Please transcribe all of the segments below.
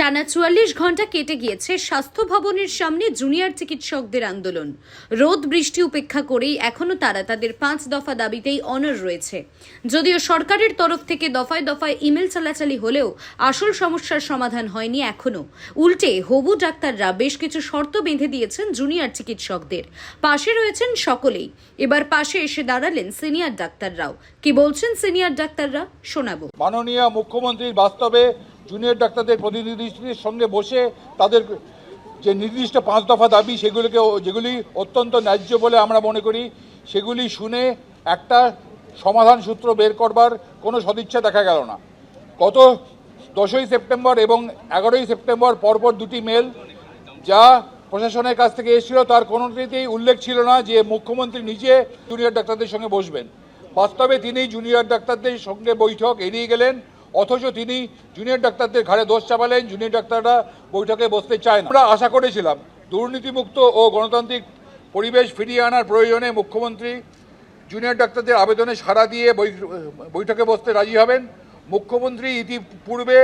টানা চুয়াল্লিশ ঘণ্টা কেটে গিয়েছে স্বাস্থ্য ভবনের সামনে জুনিয়র চিকিৎসকদের আন্দোলন। রোদ, বৃষ্টি উপেক্ষা করেই এখনও তারা তাদের পাঁচ দফা দাবিতেই অনর রয়েছে। যদিও সরকারের তরফ থেকে দফায় দফায় ইমেল চালাচালি হলেও আসল সমস্যার সমাধান হয়নি এখনও উল্টে হবু ডাক্তাররা বেশ কিছু শর্ত বেঁধে দিয়েছেন জুনিয়র চিকিৎসকদের। পাশে রয়েছেন সকলেই। এবার পাশে এসে দাঁড়ালেন সিনিয়র ডাক্তাররাও। কি বলছেন সিনিয়র ডাক্তাররা? শোনাবো। মাননীয় মুখ্যমন্ত্রীর বাস্তবে জুনিয়র ডাক্তারদের প্রতিনিধিদের সঙ্গে বসে তাদের যে নির্দিষ্ট পাঁচ দফা দাবি সেগুলিকে যেগুলি অত্যন্ত ন্যায্য বলে আমরা মনে করি, সেগুলি শুনে একটা সমাধান সূত্র বের করবার কোনো সদিচ্ছা দেখা গেল না। গত দশই সেপ্টেম্বর এবং এগারোই সেপ্টেম্বর পরপর দুটি মেল যা প্রশাসনের কাছ থেকে এসেছিল, তার কোনোটিতেই উল্লেখ ছিল না যে মুখ্যমন্ত্রী নিজে জুনিয়র ডাক্তারদের সঙ্গে বসবেন। বাস্তবে তিনি জুনিয়র ডাক্তারদের সঙ্গে বৈঠক এড়িয়ে গেলেন। অথচ তিনি জুনিয়র ডাক্তারদের ঘাড়ে দোষ চাপালেন জুনিয়র ডাক্তাররা বৈঠকে বসতে চায় না। আমরা আশা করেছিলাম দুর্নীতিমুক্ত ও গণতান্ত্রিক পরিবেশ ফিরিয়ে আনার প্রয়োজনে মুখ্যমন্ত্রী জুনিয়র ডাক্তারদের আবেদনে সাড়া দিয়ে বৈঠকে বসতে রাজি হবেন। মুখ্যমন্ত্রী ইতিপূর্বে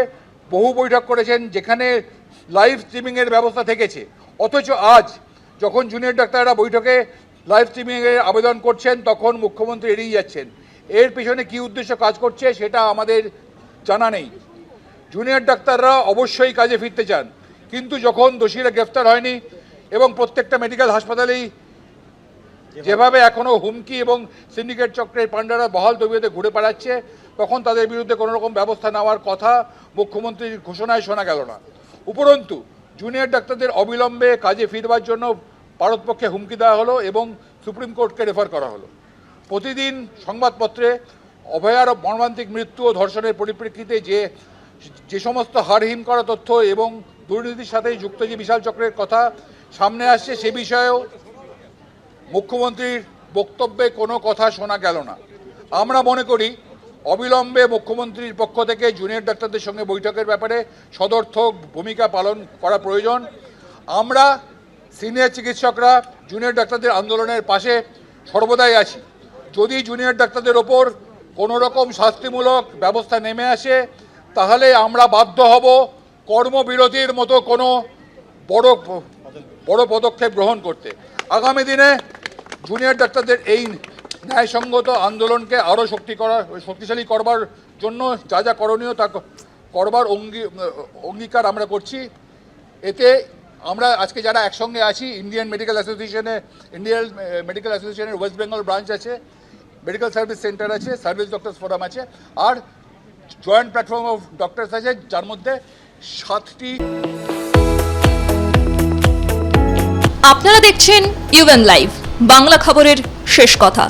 বহু বৈঠক করেছেন যেখানে লাইভ স্ট্রিমিংয়ের ব্যবস্থা থেকেছে। অথচ আজ যখন জুনিয়র ডাক্তাররা বৈঠকে লাইভ স্ট্রিমিংয়ের আবেদন করছেন, তখন মুখ্যমন্ত্রী এড়িয়ে যাচ্ছেন। এর পেছনে কী উদ্দেশ্য কাজ করছে, সেটা আমাদের জানা নেই। জুনিয়র ডাক্তাররা অবশ্যই কাজে ফিরতে চান। কিন্তু যখন দোষীরা গ্রেফতার হয়নি এবং প্রত্যেকটা মেডিকেল হাসপাতালেই যেভাবে এখনও হুমকি এবং সিন্ডিকেট চক্রের পাণ্ডারা বহাল তবিয়তে ঘুরে বেড়াচ্ছে, তখন তাদের বিরুদ্ধে কোনো রকম ব্যবস্থা নেওয়ার কথা মুখ্যমন্ত্রীর ঘোষণায় শোনা গেল না। উপরন্তু জুনিয়র ডাক্তারদের অবিলম্বে কাজে ফিরবার জন্য ভারতপক্ষে হুমকি দেওয়া হলো এবং সুপ্রিম কোর্টকে রেফার করা হলো। প্রতিদিন সংবাদপত্রে অভয়ার মর্মান্তিক মৃত্যু ও ধর্ষণের পরিপ্রেক্ষিতে যে যে সমস্ত হারহীন করা তথ্য এবং দুর্নীতির সাথে যুক্ত যে বিশাল চক্রের কথা সামনে আসছে, সে বিষয়েও মুখ্যমন্ত্রীর বক্তব্যে কোনো কথা শোনা গেল না। আমরা মনে করি, অবিলম্বে মুখ্যমন্ত্রীর পক্ষ থেকে জুনিয়র ডাক্তারদের সঙ্গে বৈঠকের ব্যাপারে সদর্থক ভূমিকা পালন করা প্রয়োজন। আমরা সিনিয়র চিকিৎসকরা জুনিয়র ডাক্তারদের আন্দোলনের পাশে সর্বদাই আছি। যদি জুনিয়র ডাক্তারদের ওপর কোনো রকম শাস্তিমূলক ব্যবস্থা নেমে আসে, তাহলে আমরা বাধ্য হব কর্মবিরতির মতো কোনো বড় বড় পদক্ষেপ গ্রহণ করতে। আগামী দিনে জুনিয়র ডাক্তারদের এই ন্যায়সঙ্গত আন্দোলনকে আরও শক্তি করা, শক্তিশালী করবার জন্য যা যা করণীয় তা করবার অঙ্গী, অঙ্গীকার আমরা করছি। এতে আমরা আজকে যারা একসঙ্গে আছি, ইন্ডিয়ান মেডিকেল অ্যাসোসিয়েশনে, ইন্ডিয়ান মেডিকেল অ্যাসোসিয়েশনের ওয়েস্ট বেঙ্গল ব্রাঞ্চ আছে মেডিকেল সার্ভিস সেন্টার আছে সার্ভিস ডক্টর্স ফোরাম আছে, আর জয়েন্ট প্ল্যাটফর্ম অফ ডক্টরস আছে, যার মধ্যে সাতটি আপনারা দেখছেন ইউএন লাইভ বাংলা খবরের শেষ কথা।